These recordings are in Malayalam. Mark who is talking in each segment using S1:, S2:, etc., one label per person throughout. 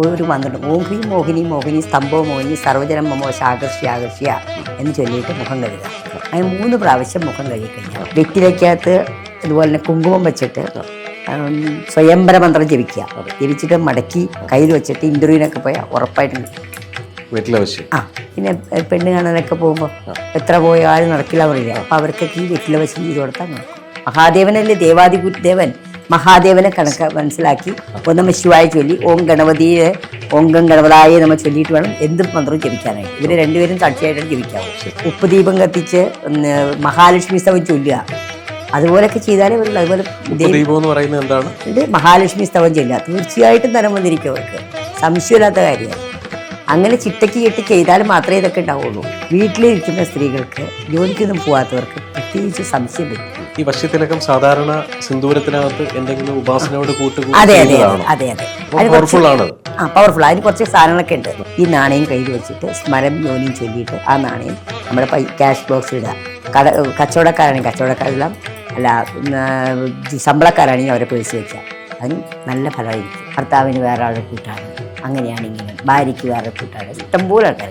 S1: ഒരു മന്ത്രം ഓം ഹ്രീം മോഹിനി മോഹിനി സ്തംഭോ മോഹിനി സർവജനം മോശ ആകർഷ്യ ആകർഷ്യ എന്ന് ചൊല്ലിയിട്ട് മുഖം കഴുകുക. അങ്ങനെ മൂന്ന് പ്രാവശ്യം മുഖം കഴുകിക്കഴിഞ്ഞാൽ വെറ്റിലയ്ക്കകത്ത് അതുപോലെ തന്നെ കുങ്കുമം വെച്ചിട്ട് സ്വയംഭര സ്വയംവര മന്ത്രം ജപിക്കുക. ജപിച്ചിട്ട് മടക്കി കയ്യിൽ വെച്ചിട്ട് ഇന്റർവ്യൂവിനൊക്കെ പോയാൽ ഉറപ്പായിട്ടും കിട്ടും.
S2: വീട്ടിലാവശ്യം.
S1: ആ പിന്നെ പെണ്ണ് കാണാനൊക്കെ പോകുമ്പോൾ എത്ര പോയാലും നടക്കില്ല പറയില്ല? അപ്പോൾ അവർക്കൊക്കെ ഈ വെറ്റില വശം ചെയ്ത് കൊടുത്താൽ മഹാദേവനല്ലേ ദേവാദി ദേവൻ? മഹാദേവനെ കണക്ക് മനസ്സിലാക്കി. ഒന്നമ്മ ശിവായ ചൊല്ലി ഓം ഗണപതിയെ ഓം ഗം ഗണപതായെ നമ്മൾ ചൊല്ലിയിട്ട് വേണം എന്ത് മന്ത്രവും ജപിക്കാനായിട്ട്. ഇവർ രണ്ടുപേരും സാക്ഷിയായിട്ടാണ് ജപിക്കാവും ഉപ്പ് ദീപം കത്തിച്ച് മഹാലക്ഷ്മി സ്തവം ചൊല്ലുക. അതുപോലൊക്കെ ചെയ്താലേ വരുള്ളൂ. അതുപോലെ
S2: എന്ന് പറയുന്നത് എന്താണ്?
S1: ഇത് മഹാലക്ഷ്മി സ്തവം ചെല്ലുക. തീർച്ചയായിട്ടും തരം വന്നിരിക്കും അവർക്ക്. സംശയമില്ലാത്ത കാര്യമാണ്. അങ്ങനെ ചിട്ടയ്ക്ക് കെട്ടി ചെയ്താൽ മാത്രമേ ഇതൊക്കെ ഉണ്ടാവുള്ളൂ. വീട്ടിലിരിക്കുന്ന സ്ത്രീകൾക്ക് ജോലിക്കൊന്നും പോവാത്തവർക്ക് പ്രത്യേകിച്ച് സംശയം വരും
S2: ഈ വശ്യത്തിലകം സാധാരണ സിന്ദൂരത്തിനകത്ത് എന്തെങ്കിലും ഉപാസനയോട് കൂട്ട്
S1: അതെ അതെ അതെ അതെ
S2: പവർഫുൾ ആണ്.
S1: ആ പവർഫുൾ അതിന് കുറച്ച് സാധനങ്ങളൊക്കെ ഉണ്ട്. ഈ നാണയം കയ്യിൽ വെച്ചിട്ട് സ്മരം യോനിയും ചൊല്ലിയിട്ട് ആ നാണയം നമ്മുടെ ക്യാഷ് ബോക്സിൽ ഇടുക കട കച്ചവടക്കാരാണെങ്കിൽ കച്ചവടക്കാരെല്ലാം അല്ല ശമ്പളക്കാരാണെങ്കിൽ അവരെ പേഴ്സ് വെക്കുക. അതിന് നല്ല ഫലമായിരിക്കും. ഭർത്താവിന് വേറെ ആളെ കൂട്ടാണ് അങ്ങനെയാണ് ഇങ്ങനെ. ഭാര്യയ്ക്ക് വേറെ കൂട്ടാണ് ഇഷ്ടംപോലെ ആൾക്കാർ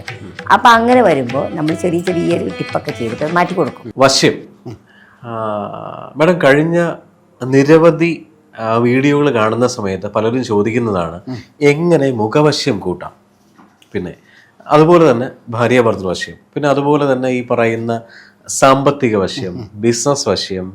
S1: അപ്പം അങ്ങനെ വരുമ്പോൾ നമ്മൾ ചെറിയ ചെറിയ ടിപ്പൊക്കെ ചെയ്തിട്ട് മാറ്റി കൊടുക്കും
S2: വശ്യം. മാഡം കഴിഞ്ഞ നിരവധി വീഡിയോകൾ കാണുന്ന സമയത്ത് പലരും ചോദിക്കുന്നതാണ് എങ്ങനെ മുഖവശ്യം കൂട്ടാം? പിന്നെ അതുപോലെ തന്നെ ഭാര്യ ഭർത്തൃവശ്യം പിന്നെ അതുപോലെ തന്നെ ഈ പറയുന്ന സാമ്പത്തിക വശ്യം ബിസിനസ് വശ്യം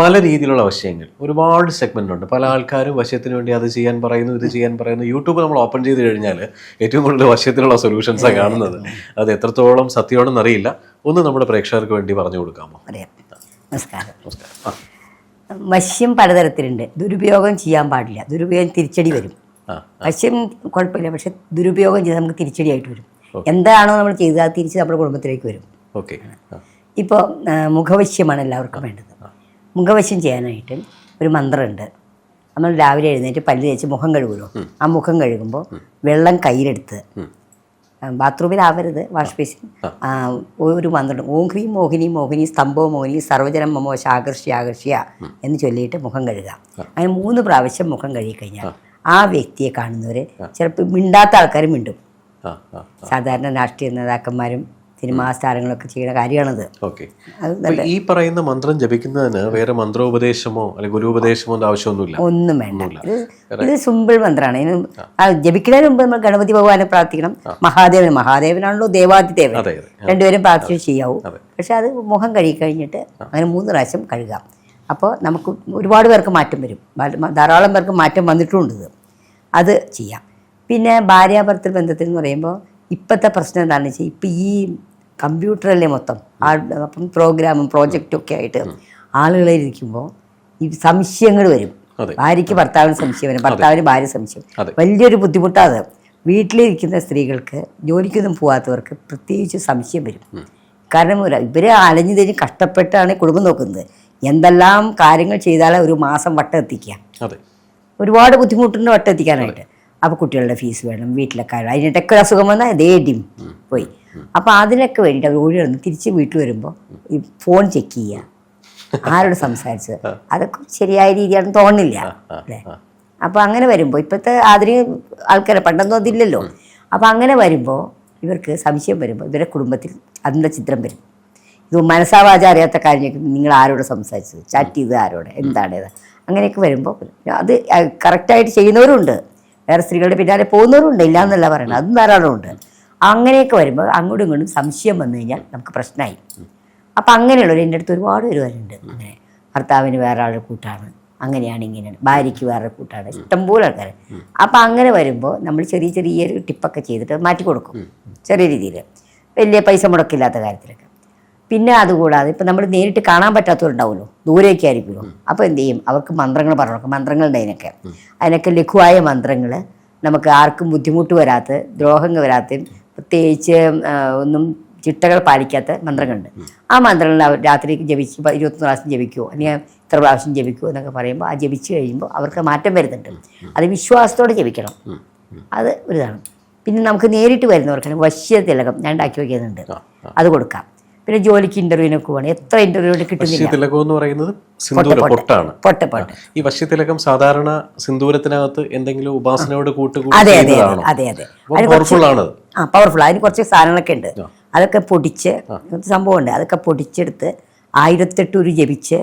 S2: പല രീതിയിലുള്ള വശ്യങ്ങൾ ഒരുപാട് സെഗ്മെന്റ് ഉണ്ട്. പല ആൾക്കാരും വശ്യത്തിന് വേണ്ടി അത് ചെയ്യാൻ പറയുന്നു ഇത് ചെയ്യാൻ പറയുന്നു. യൂട്യൂബ് നമ്മൾ ഓപ്പൺ ചെയ്ത് കഴിഞ്ഞാൽ ഏറ്റവും കൂടുതൽ വശ്യത്തിനുള്ള സൊല്യൂഷൻസാണ് കാണുന്നത്. അത് എത്രത്തോളം സത്യമാണെന്ന് അറിയില്ല. ഒന്ന് നമ്മുടെ പ്രേക്ഷകർക്ക് വേണ്ടി പറഞ്ഞു കൊടുക്കാമോ?
S1: നമസ്കാരം.
S2: നമസ്കാരം
S1: വശ്യം പലതരത്തിലുണ്ട്. ദുരുപയോഗം ചെയ്യാൻ പാടില്ല. ദുരുപയോഗം തിരിച്ചടി വരും. വശ്യം കുഴപ്പമില്ല. പക്ഷെ ദുരുപയോഗം ചെയ്ത് നമുക്ക് തിരിച്ചടിയായിട്ട് വരും. എന്താണോ നമ്മൾ ചെയ്തത് അത് തിരിച്ച് നമ്മുടെ കുടുംബത്തിലേക്ക് വരും.
S2: ഓക്കെ.
S1: ഇപ്പോൾ മുഖവശ്യമാണ് എല്ലാവർക്കും വേണ്ടത്. മുഖവശ്യം ചെയ്യാനായിട്ട് ഒരു മന്ത്രമുണ്ട്. നമ്മൾ രാവിലെ എഴുന്നേറ്റ് പല്ല് തേച്ച് മുഖം കഴുകുമല്ലോ. ആ മുഖം കഴുകുമ്പോൾ വെള്ളം കയ്യിലെടുത്ത് ബാത്റൂമിലാവരുത് വാഷ് ബേസിൻ. ഒരു മന്ത്രം ഓം ഹ്രീം മോഹിനി മോഹിനി സ്തംഭോ മോഹിനി സർവജനം മമോശ ആകർഷി ആകർഷിയ എന്ന് ചൊല്ലിയിട്ട് മുഖം കഴുകുക അങ്ങനെ മൂന്ന് പ്രാവശ്യം മുഖം കഴുകി കഴിഞ്ഞാൽ ആ വ്യക്തിയെ കാണുന്നവർ ചിലപ്പോൾ മിണ്ടാത്ത ആൾക്കാർ മിണ്ടും. സാധാരണ രാഷ്ട്രീയ നേതാക്കന്മാരും സിനിമാ താരങ്ങളൊക്കെ ചെയ്യുന്ന കാര്യമാണത്.
S2: ഈ പറയുന്ന മന്ത്രം ജപിക്കുന്നതിന് വേറെ മന്ത്രോപദേശമോ അല്ലെങ്കിൽ ഗുരുപദേശമോ ആവശ്യമൊന്നുമില്ല?
S1: ഒന്നും വേണ്ട. ഇത് സിമ്പിൾ മന്ത്രമാണ്. ഇതിന് ജപിക്കുന്നതിന് മുമ്പ് നമ്മൾ ഗണപതി ഭഗവാനെ പ്രാർത്ഥിക്കണം. മഹാദേവൻ മഹാദേവനാണല്ലോ ദേവാദിദേവൻ. രണ്ടുപേരും പ്രാർത്ഥിച്ച് ചെയ്യാവൂ. പക്ഷെ അത് മുഖം കഴുകി കഴിഞ്ഞിട്ട് അങ്ങനെ മൂന്ന് പ്രാവശ്യം കഴുകാം. അപ്പോൾ നമുക്ക് ഒരുപാട് പേർക്ക് മാറ്റം വരും. ധാരാളം പേർക്ക് മാറ്റം വന്നിട്ടുമുണ്ട് ഇത്. അത് ചെയ്യാം. പിന്നെ ഭാര്യാഭർത്തൃ ബന്ധത്തിൽ എന്ന് പറയുമ്പോൾ ഇപ്പോഴത്തെ പ്രശ്നം എന്താണെന്ന് വെച്ചാൽ ഇപ്പം ഈ കമ്പ്യൂട്ടറല്ലേ മൊത്തം. ആ അപ്പം പ്രോഗ്രാമും പ്രോജക്റ്റും ഒക്കെ ആയിട്ട് ആളുകളെ ഇരിക്കുമ്പോൾ ഈ സംശയങ്ങൾ വരും. ഭാര്യയ്ക്ക് ഭർത്താവിന് സംശയം വരും ഭർത്താവിന് ഭാര്യ സംശയം വലിയൊരു ബുദ്ധിമുട്ടാണ് വീട്ടിലിരിക്കുന്ന സ്ത്രീകൾക്ക് ജോലിക്കൊന്നും പോകാത്തവർക്ക് പ്രത്യേകിച്ച് സംശയം വരും. കാരണം ഇവരെ അലഞ്ഞു തിരിഞ്ഞ് കഷ്ടപ്പെട്ടാണ് കുടുംബം നോക്കുന്നത്. എന്തെല്ലാം കാര്യങ്ങൾ ചെയ്താലും ഒരു മാസം വട്ടം എത്തിക്കുക. ഒരുപാട് ബുദ്ധിമുട്ടുണ്ട് വട്ടം എത്തിക്കാനായിട്ട്. അപ്പോൾ കുട്ടികളുടെ ഫീസ് വേണം വീട്ടിലെ കാര്യം അതിനിടയ്ക്ക് ഒരു അസുഖം വന്നാൽ അതേ ഡിം പോയി. അപ്പോൾ അതിനൊക്കെ വേണ്ടിയിട്ട് അവർ ഓടി വന്ന് തിരിച്ച് വീട്ടിൽ വരുമ്പോൾ ഈ ഫോൺ ചെക്ക് ചെയ്യുക ആരോട് സംസാരിച്ചത്? അതൊക്കെ ശരിയായ രീതിയാണെന്ന് തോന്നുന്നില്ല. അല്ലേ? അപ്പോൾ അങ്ങനെ വരുമ്പോൾ ഇപ്പോഴത്തെ ആധുനിക ആൾക്കാരെ പണ്ടൊന്നും അതില്ലല്ലോ. അപ്പോൾ അങ്ങനെ വരുമ്പോൾ ഇവർക്ക് സംശയം വരുമ്പോൾ ഇവരുടെ കുടുംബത്തിൽ അതിന്റെ ചിത്രം വരും. ഇത് മനസ്സാവാച അറിയാത്ത കാര്യങ്ങൾക്ക് നിങ്ങൾ ആരോട് സംസാരിച്ചത്? ചാറ്റ് ചെയ്ത് ആരോട്? എന്താണ് ഇത്? അങ്ങനെയൊക്കെ വരുമ്പോൾ അത് കറക്റ്റായിട്ട് ചെയ്യുന്നവരുണ്ട്. വേറെ സ്ത്രീകളുടെ പിന്നാലെ പോകുന്നവരുണ്ട് ഇല്ല എന്നല്ല പറയുന്നത് അതും ധാരാളം ഉണ്ട് അങ്ങനെയൊക്കെ വരുമ്പോൾ അങ്ങോട്ടും ഇങ്ങോട്ടും സംശയം വന്നു കഴിഞ്ഞാൽ നമുക്ക് പ്രശ്നമായി. അപ്പം അങ്ങനെയുള്ളവർ എന്റെ അടുത്ത് ഒരുപാട് പേര് അങ്ങനെ ഭർത്താവിന് വേറെ ആളുടെ കൂട്ടാണ്. അങ്ങനെയാണ് ഇങ്ങനെയാണ് ഭാര്യയ്ക്ക് വേറെ കൂട്ടാണ്. ഇഷ്ടംപോലെ ആൾക്കാർ അപ്പം അങ്ങനെ വരുമ്പോൾ നമ്മൾ ചെറിയ ചെറിയ ചെറിയൊരു ടിപ്പൊക്കെ ചെയ്തിട്ട് മാറ്റി കൊടുക്കും. ചെറിയ രീതിയിൽ. വലിയ പൈസ മുടക്കില്ലാത്ത കാര്യത്തിലൊക്കെ. പിന്നെ അതുകൂടാതെ ഇപ്പം നമ്മൾ നേരിട്ട് കാണാൻ പറ്റാത്തവരുണ്ടാവുമല്ലോ. ദൂരേക്ക് ആയിരിക്കുമല്ലോ. അപ്പോൾ എന്ത് ചെയ്യും? അവർക്ക് മന്ത്രങ്ങൾ പറഞ്ഞു കൊടുക്കും മന്ത്രങ്ങളുണ്ട് അതിനൊക്കെ അതിനൊക്കെ ലഘുവായ മന്ത്രങ്ങൾ നമുക്ക് ആർക്കും ബുദ്ധിമുട്ട് വരാത്ത ദ്രോഹങ്ങൾ വരാത്ത പ്രത്യേകിച്ച് ഒന്നും ചിട്ടകൾ പാലിക്കാത്ത മന്ത്രങ്ങളുണ്ട്. ആ മന്ത്രങ്ങൾ അവർ രാത്രി ജപിച്ച് ഇരുപത്തൊന്ന് പ്രാവശ്യം ജപിക്കുമോ അല്ലെങ്കിൽ ഇത്ര പ്രാവശ്യം ജപിക്കുമോ എന്നൊക്കെ പറയുമ്പോൾ ആ ജപിച്ച് കഴിയുമ്പോൾ അവർക്ക് മാറ്റം വരുന്നുണ്ട്. അത് വിശ്വാസത്തോടെ ജപിക്കണം. അത് ഒരിതാണ് പിന്നെ നമുക്ക് നേരിട്ട് വരുന്നവർക്ക് വശ്യതിലകം ഞാൻ ഉണ്ടാക്കി വയ്ക്കുന്നുണ്ട്. അത് കൊടുക്കാം. പിന്നെ ജോലിക്ക് ഇന്റർവ്യൂവിനൊക്കെ പോകണം എത്ര ഇന്റർവ്യൂ കിട്ടുന്നില്ല.
S2: എന്ന് പറയുന്നത് സിന്ദൂര പൊട്ടാണ്.
S1: പൊട്ട പൊട്ട.
S2: ഈ വശ്യതിലകം സാധാരണ സിന്ദൂരത്തിനകത്ത് എന്തെങ്കിലും ഉപാസനയോട് കൂട്ടുകൂടി
S1: അതെ അതെ അതെ അതെ
S2: പവർഫുൾ ആണത്
S1: ആ പവർഫുൾ അതിന് കുറച്ച് സാധനങ്ങളൊക്കെ ഉണ്ട്. അതൊക്കെ പൊടിച്ച് സംഭവം സംഭവമുണ്ട്. അതൊക്കെ പൊടിച്ചെടുത്ത് ആയിരത്തെട്ട് ഒരു ജപിച്ച്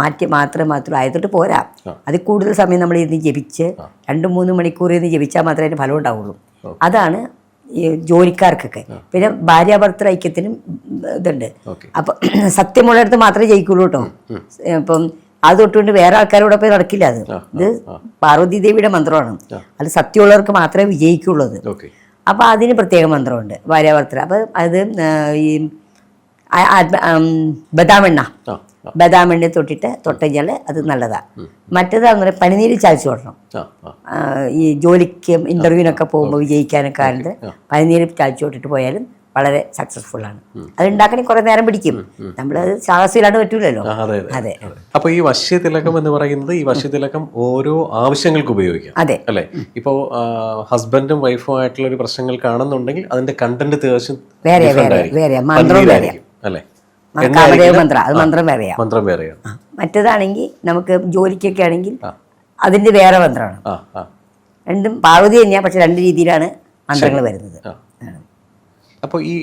S1: മാറ്റി മാത്രം മാത്രം ആയിരത്തെട്ട് പോരാ. അത് കൂടുതൽ സമയം നമ്മൾ ഇരുന്ന് ജപിച്ച് രണ്ട് മൂന്ന് മണിക്കൂർ ഇരുന്ന് ജപിച്ചാൽ മാത്രമേ അതിന് ഫലം ഉണ്ടാവുള്ളൂ. അതാണ് ഈ ജോലിക്കാർക്കൊക്കെ. പിന്നെ ഭാര്യ ഭർത്തൃ ഐക്യത്തിനും ഇതുണ്ട്. അപ്പൊ സത്യമുള്ളിടത്ത് മാത്രമേ ജയിക്കുള്ളൂ കേട്ടോ. അപ്പം അത് തൊട്ടുകൊണ്ട് വേറെ ആൾക്കാരോടെ പോയി നടക്കില്ല അത്. ഇത് പാർവതി ദേവിയുടെ മന്ത്രമാണ്. അത് സത്യമുള്ളവർക്ക് മാത്രമേ വിജയിക്കുള്ളൂ അത്. അപ്പൊ അതിന് പ്രത്യേക മന്ത്രമുണ്ട് ഭാര്യ ഭർത്തൃ. അപ്പൊ അത് ഈ ആത്മ- ബദാമെണ്ണ
S2: ആ
S1: എണ്ണ തൊട്ടിട്ട് തൊട്ട് കഴിഞ്ഞാൽ അത് നല്ലതാണ് മറ്റേതാന്ന് അങ്ങനെ പനിനീര് ചായച്ചു കൊടുക്കണം. ഈ ജോലിക്ക് ഇന്റർവ്യൂവിനൊക്കെ പോകുമ്പോൾ വിജയിക്കാനൊക്കെ ആയിട്ട് പനിനീര് ചായച്ചു തൊട്ടിട്ട് പോയാലും വളരെ സക്സസ്ഫുൾ ആണ്. അത് ഉണ്ടാക്കണേ കുറെ നേരം പിടിക്കും. നമ്മൾ സാഹസിലാണ്ട് പറ്റൂലല്ലോ.
S2: അതെ
S1: അതെ.
S2: അതെ. അപ്പൊ ഈ വശ്യതിലകം എന്ന് പറയുന്നത് ഈ വശ്യതിലകം ഓരോ ആവശ്യങ്ങൾക്ക് ഉപയോഗിക്കാം.
S1: അതെ.
S2: അല്ലെ? ഇപ്പോ ഹസ്ബൻഡും വൈഫും ആയിട്ടുള്ള ഒരു പ്രശ്നങ്ങൾ കാണുന്നുണ്ടെങ്കിൽ അതിന്റെ കണ്ടന്റ് തീർച്ചയായും
S1: വേറെ വേറെ. വേറെ
S2: അല്ലെ?
S1: കാമദേവ മന്ത്രം. അത് മന്ത്രം വേറെയാണ്
S2: മന്ത്രം വേറെയാണ്
S1: മറ്റേതാണെങ്കിൽ നമുക്ക് ജോലിക്കൊക്കെ ആണെങ്കിൽ അതിന്റെ വേറെ മന്ത്രമാണ്. രണ്ടും പാർവതി തന്നെയാണ് പക്ഷെ രണ്ട് രീതിയിലാണ് മന്ത്രങ്ങൾ വരുന്നത്.
S2: അപ്പോൾ ഈ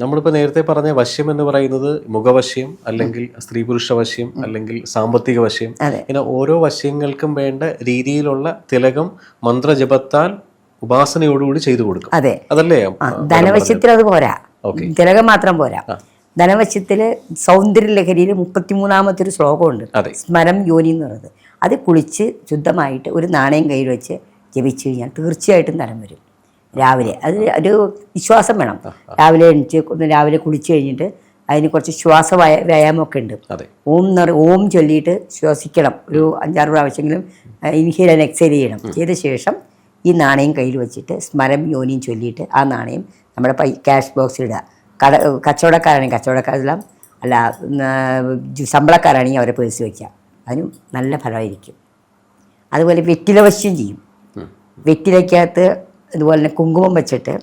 S2: നമ്മളിപ്പോൾ നേരത്തെ പറഞ്ഞ വശ്യം എന്ന് പറയുന്നത് മുഖവശ്യം അല്ലെങ്കിൽ സ്ത്രീ പുരുഷ വശ്യം അല്ലെങ്കിൽ സാമ്പത്തിക വശ്യം. ഇങ്ങനെ ഓരോ വശ്യങ്ങൾക്കും വേണ്ട രീതിയിലുള്ള തിലകം മന്ത്രജപത്താൽ ഉപാസനയോടുകൂടി ചെയ്തു കൊടുക്കും.
S1: അതെ.
S2: അതല്ലേ?
S1: ധനവശ്യത്തിൽ അത് പോരാ. തിലകം മാത്രം പോരാ. ധനവശ്യത്തിൽ സൗന്ദര്യ ലഹരിയിൽ മുപ്പത്തിമൂന്നാമത്തെ ഒരു ശ്ലോകമുണ്ട് സ്മരം യോനി എന്ന് പറയുന്നത്. അത് കുളിച്ച് ശുദ്ധമായിട്ട് ഒരു നാണയം കയ്യിൽ വെച്ച് ജപിച്ചു കഴിഞ്ഞാൽ തീർച്ചയായിട്ടും ധനം വരും. രാവിലെ. അത് ഒരു വിശ്വാസം വേണം. രാവിലെ എണിച്ച് ഒന്ന് രാവിലെ കുളിച്ച് കഴിഞ്ഞിട്ട് അതിന് കുറച്ച് ശ്വാസ വ്യായ വ്യായാമമൊക്കെ ഉണ്ട്. ഓം എന്ന് പറയും ഓം ചൊല്ലിയിട്ട് ശ്വസിക്കണം. ഒരു അഞ്ചാറ് പ്രാവശ്യമെങ്കിലും ഇൻഹേൽ ആൻഡ് എക്സൈൽ ചെയ്യണം. ചെയ്ത ശേഷം ഈ നാണയം കയ്യിൽ വെച്ചിട്ട് സ്മരം യോനിയും ചൊല്ലിയിട്ട് ആ നാണയം നമ്മുടെ പൈ ക്യാഷ് ബോക്സിൽ ഇടുക. കട കച്ചവടക്കാരാണെങ്കിൽ കച്ചവടക്കാരെല്ലാം അല്ല ശമ്പളക്കാരാണെങ്കിൽ അവരെ പേഴ്സ് വയ്ക്കുക. അതിനും നല്ല ഫലമായിരിക്കും. അതുപോലെ വെറ്റില വശ്യം ചെയ്യും. വെറ്റിലയ്ക്കകത്ത് ഇതുപോലെ തന്നെ കുങ്കുമം വെച്ചിട്ട്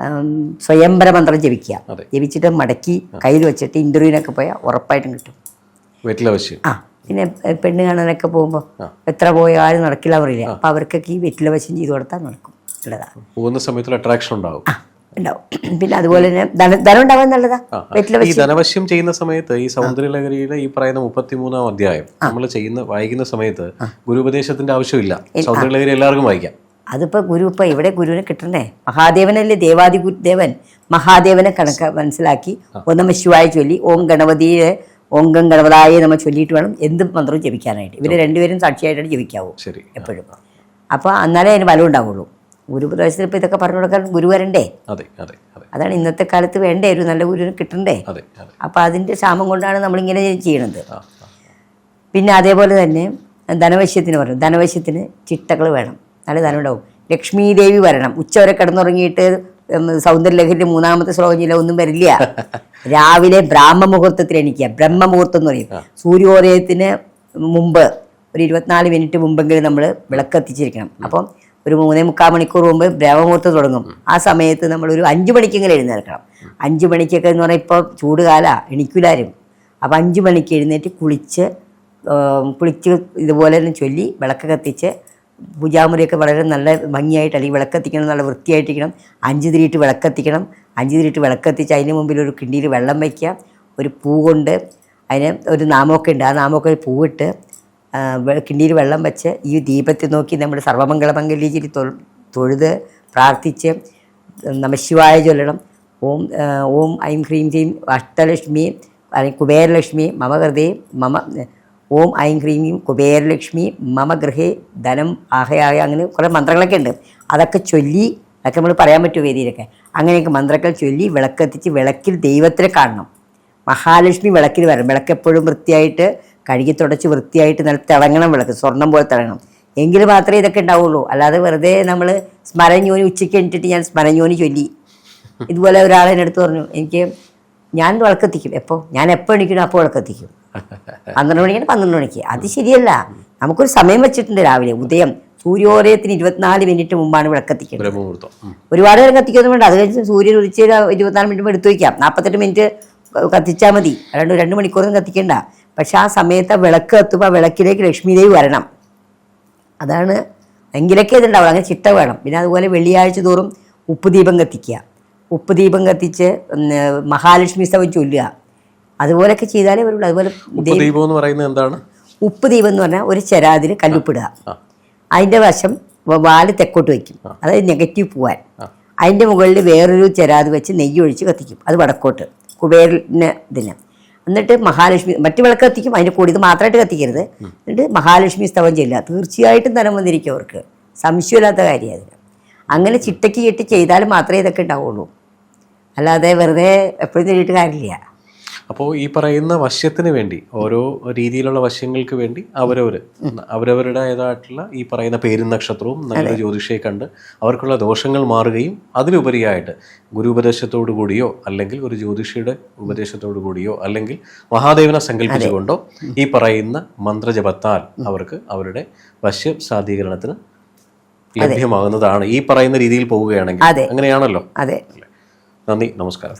S1: സ്വയംഭര സ്വയംവര മന്ത്രം ജപിക്കുക. ജപിച്ചിട്ട് മടക്കി കയ്യിൽ വെച്ചിട്ട് ഇന്റർവ്യൂവിനൊക്കെ പോയാൽ ഉറപ്പായിട്ടും കിട്ടും.
S2: വെറ്റില വശ്യം
S1: ആ പിന്നെ പെണ്ണ് കാണാനൊക്കെ പോകുമ്പോൾ എത്ര പോയാലും നടക്കില്ല അവരില്ല അപ്പോൾ അവർക്കൊക്കെ ഈ വെറ്റില വശ്യം ചെയ്ത് കൊടുത്താൽ നടക്കും. നല്ലതാണ്
S2: പോകുന്ന സമയത്ത് അട്രാക്ഷൻ ഉണ്ടാവും.
S1: ഉണ്ടാവും. പിന്നെ അതുപോലെ തന്നെ ധനം ധനം ഉണ്ടാവാൻ നല്ലതാ
S2: ഈ ധനവശ്യം ചെയ്യുന്ന സമയത്ത് ഈ സൗന്ദര്യലഹരിയിലെ ഈ പറയുന്ന മുപ്പത്തിമൂന്നാം അധ്യായം നമ്മൾ ചെയ്യുന്ന വായിക്കുന്ന സമയത്ത് ഗുരുപദേശത്തിന്റെ ആവശ്യമില്ല. സൗന്ദര്യലഹരി എല്ലാവർക്കും വായിക്കാം.
S1: അതിപ്പോൾ ഗുരു ഇപ്പൊ ഇവിടെ ഗുരുവിനെ കിട്ടണ്ടേ മഹാദേവനല്ലേ ദേവാദി ഗുരുദേവൻ മഹാദേവനെ കണക്ക് മനസ്സിലാക്കി ഒന്നമ ശിവായ ചൊല്ലി ഓം ഗണപതിയെ ഓം ഗം ഗണപതായെ നമ്മൾ ചൊല്ലിയിട്ട് വേണം എന്ത് മന്ത്രവും ജപിക്കാനായിട്ട്. ഇവർ രണ്ടുപേരും സാക്ഷിയായിട്ടാണ് ജപിക്കാവൂ
S2: ശരി.
S1: എപ്പോഴും. അപ്പോൾ എന്നാലേ അതിന് ബലം ഉണ്ടാവുള്ളൂ. ഗുരുപ്രദേശത്തിൽ ഇപ്പോൾ ഇതൊക്കെ പറഞ്ഞു കൊടുക്കാൻ ഗുരു വരണ്ടേ?
S2: അതെ അതെ അതെ.
S1: അതാണ് ഇന്നത്തെ കാലത്ത് വേണ്ടേ? ഒരു നല്ല ഗുരുവിന് കിട്ടണ്ടേ? അപ്പോൾ അതിന്റെ ക്ഷാമം കൊണ്ടാണ് നമ്മളിങ്ങനെ ചെയ്യണത്. പിന്നെ അതേപോലെ തന്നെ ധനവശ്യത്തിന് പറഞ്ഞു. ധനവശ്യത്തിന് ചിട്ടകൾ വേണം. നല്ല ധനം ഉണ്ടാവും. ലക്ഷ്മി ദേവി വരണം ഉച്ചവരെ കിടന്നുറങ്ങിയിട്ട് സൗന്ദര്യലഹരിന്റെ മൂന്നാമത്തെ ശ്ലോകം ചില ഒന്നും വരില്ല. രാവിലെ ബ്രാഹ്മ മുഹൂർത്തത്തിൽ എണീക്കുക. ബ്രഹ്മ മുഹൂർത്തം എന്ന് പറയും. സൂര്യോദയത്തിന് മുമ്പ് ഒരു ഇരുപത്തിനാല് മിനിറ്റ് മുമ്പെങ്കിലും നമ്മൾ വിളക്കത്തിച്ചിരിക്കണം അപ്പം ഒരു മൂന്നേ മുക്കാൽ മണിക്കൂർ മുമ്പ് ബ്രഹ്മമുഹൂർത്തം തുടങ്ങും. ആ സമയത്ത് നമ്മൾ ഒരു അഞ്ച് മണിക്കെങ്കിലും എഴുന്നേൽക്കണം. അഞ്ച് മണിക്കൊക്കെ എന്ന് പറഞ്ഞാൽ ഇപ്പോൾ ചൂടുകാല എണീക്കില്ലാരും അപ്പോൾ അഞ്ച് മണിക്ക് എഴുന്നേറ്റ് കുളിച്ച് കുളിച്ച് ഇതുപോലെ തന്നെ ചൊല്ലി വിളക്ക് കത്തിച്ച് പൂജാമുറിയൊക്കെ വളരെ നല്ല ഭംഗിയായിട്ട് അല്ലെങ്കിൽ വിളക്കത്തിക്കണം നല്ല വൃത്തിയായിട്ടിരിക്കണം. അഞ്ച് തിരിയിട്ട് വിളക്കത്തിക്കണം അഞ്ച് തിരിയിട്ട് വിളക്കത്തിച്ച് അതിന് മുമ്പിൽ ഒരു കിണ്ടിയിൽ വെള്ളം വയ്ക്കുക ഒരു പൂ കൊണ്ട് അതിന് ഒരു നാമമൊക്കെ ഉണ്ട്. ആ നാമമൊക്കെ പൂവിട്ട് കിണ്ടിയിൽ വെള്ളം വെച്ച് ഈ ദീപത്തെ നോക്കി നമ്മൾ തൊ തൊഴുത് പ്രാർത്ഥിച്ച് നമശിവായ ചൊല്ലണം. ഓം ഓം ഐം ഹ്രീം ഹ്രീം അഷ്ടലക്ഷ്മി അല്ലെങ്കിൽ കുബേരലക്ഷ്മി മമ ഹൃദയ മമ ഓം ഐം ഹ്രീം കുബേരലക്ഷ്മി മമ ഗൃഹേ ധനം ആഹയായ അങ്ങനെ കുറേ മന്ത്രങ്ങളൊക്കെ ഉണ്ട്. അതൊക്കെ ചൊല്ലി അതൊക്കെ നമ്മൾ പറയാൻ പറ്റുമോ വേദിയിലൊക്കെ. അങ്ങനെയൊക്കെ മന്ത്രങ്ങൾ ചൊല്ലി വിളക്കെത്തിച്ച് വിളക്കിൽ ദൈവത്തിനെ കാണണം. മഹാലക്ഷ്മി വിളക്കിൽ വരണം. വിളക്കെപ്പോഴും വൃത്തിയായിട്ട് കഴുകി തുടച്ച് വൃത്തിയായിട്ട് നല്ല തിളങ്ങണം വിളക്ക് സ്വർണം പോലെ തിളങ്ങണം. എങ്കിൽ മാത്രമേ ഇതൊക്കെ ഉണ്ടാവുള്ളൂ. അല്ലാതെ വെറുതെ നമ്മൾ സ്മരഞ്ഞോനി ഉച്ചയ്ക്ക് എണ്ണിട്ട് ഞാൻ സ്മരഞ്ഞോനി ചൊല്ലി. ഇതുപോലെ ഒരാൾ എന്റെ അടുത്ത് പറഞ്ഞു എനിക്ക് ഞാൻ വിളക്കെത്തിക്കും. എപ്പോൾ ഞാൻ എപ്പോൾ എണിക്കണം അപ്പോൾ വിളക്കെത്തിക്കും. പന്ത്രണ്ട് മണിക്കാണ് പന്ത്രണ്ട് മണിക്ക്. അത് ശരിയല്ല. നമുക്കൊരു സമയം വെച്ചിട്ടുണ്ട് രാവിലെ. ഉദയം സൂര്യോദയത്തിന് ഇരുപത്തിനാല് മിനിറ്റ് മുമ്പാണ്
S2: വിളക്കെത്തിക്കുന്നത്.
S1: ഒരുപാട് നേരം കത്തിക്കൊന്നും വേണ്ട. അത് കഴിഞ്ഞ് സൂര്യൻ ഉദിച്ച് ഒരു ഇരുപത്തിനാല് മിനിറ്റ് എടുത്തു വയ്ക്കാം നാൽപ്പത്തെട്ട് മിനിറ്റ് കത്തിച്ചാൽ മതി. രണ്ട് രണ്ട് മണിക്കൂറൊന്നും കത്തിക്കണ്ട. പക്ഷെ ആ സമയത്ത് ആ വിളക്ക് എത്തുമ്പോൾ ആ വിളക്കിലേക്ക് ലക്ഷ്മിദേവി വരണം. അതാണ് എങ്കിലൊക്കെ ഇതുണ്ടാവുള്ളൂ. അങ്ങനെ ചിട്ട വേണം. പിന്നെ അതുപോലെ വെള്ളിയാഴ്ച തോറും ഉപ്പ് ദീപം കത്തിക്കുക. ഉപ്പ് ദീപം കത്തിച്ച് മഹാലക്ഷ്മി സ്തവം ചൊല്ലുക. അതുപോലൊക്കെ ചെയ്താലേ വരുള്ളൂ. അതുപോലെ
S2: ദീപം എന്ന് പറയുന്നത് എന്താണ്?
S1: ഉപ്പ് ദീപം എന്ന് പറഞ്ഞാൽ ഒരു ചെരാതിൽ കല്ലുപ്പിടുക. അതിന്റെ വശം വാൽ തെക്കോട്ട് വയ്ക്കും. അതായത് നെഗറ്റീവ് പോവാൻ. അതിന്റെ മുകളിൽ വേറൊരു ചെരാത് വെച്ച് നെയ്യ് ഒഴിച്ച് കത്തിക്കും. അത് വടക്കോട്ട്. കുബേരന് ഇതിന്. എന്നിട്ട് മഹാലക്ഷ്മി മറ്റു വിളക്ക് കത്തിക്കും അതിന്റെ കൂടി ഇത് മാത്രമായിട്ട് കത്തിക്കരുത്. എന്നിട്ട് മഹാലക്ഷ്മി സ്തവം ചെല്ലുക. തീർച്ചയായിട്ടും ധനം വന്നിരിക്കും അവർക്ക്. സംശയമില്ലാത്ത കാര്യം അതിന് അങ്ങനെ ചിട്ടയ്ക്ക് കെട്ടി ചെയ്താൽ മാത്രമേ ഇതൊക്കെ ഉണ്ടാവുള്ളൂ. അല്ലാതെ വെറുതെ എപ്പോഴും തേടിയിട്ട് കാര്യമില്ല.
S2: അപ്പോൾ ഈ പറയുന്ന വശ്യത്തിന് വേണ്ടി ഓരോ രീതിയിലുള്ള വശ്യങ്ങൾക്ക് വേണ്ടി അവരവർ അവരവരുടേതായിട്ടുള്ള ഈ പറയുന്ന പേരും നക്ഷത്രവും നല്ല ജ്യോതിഷയെ കണ്ട് അവർക്കുള്ള ദോഷങ്ങൾ മാറുകയും അതിലുപരിയായിട്ട് ഗുരു ഉപദേശത്തോടു കൂടിയോ അല്ലെങ്കിൽ ഒരു ജ്യോതിഷിയുടെ ഉപദേശത്തോടു കൂടിയോ അല്ലെങ്കിൽ മഹാദേവനെ സങ്കല്പിച്ചുകൊണ്ടോ ഈ പറയുന്ന മന്ത്രജപത്താൽ അവർക്ക് അവരുടെ വശ്യ സാധീകരണത്തിന് ലഭ്യമാകുന്നതാണ് ഈ പറയുന്ന രീതിയിൽ പോവുകയാണെങ്കിൽ. അങ്ങനെയാണല്ലോ.
S1: അതെ.
S2: നന്ദി നമസ്കാരം.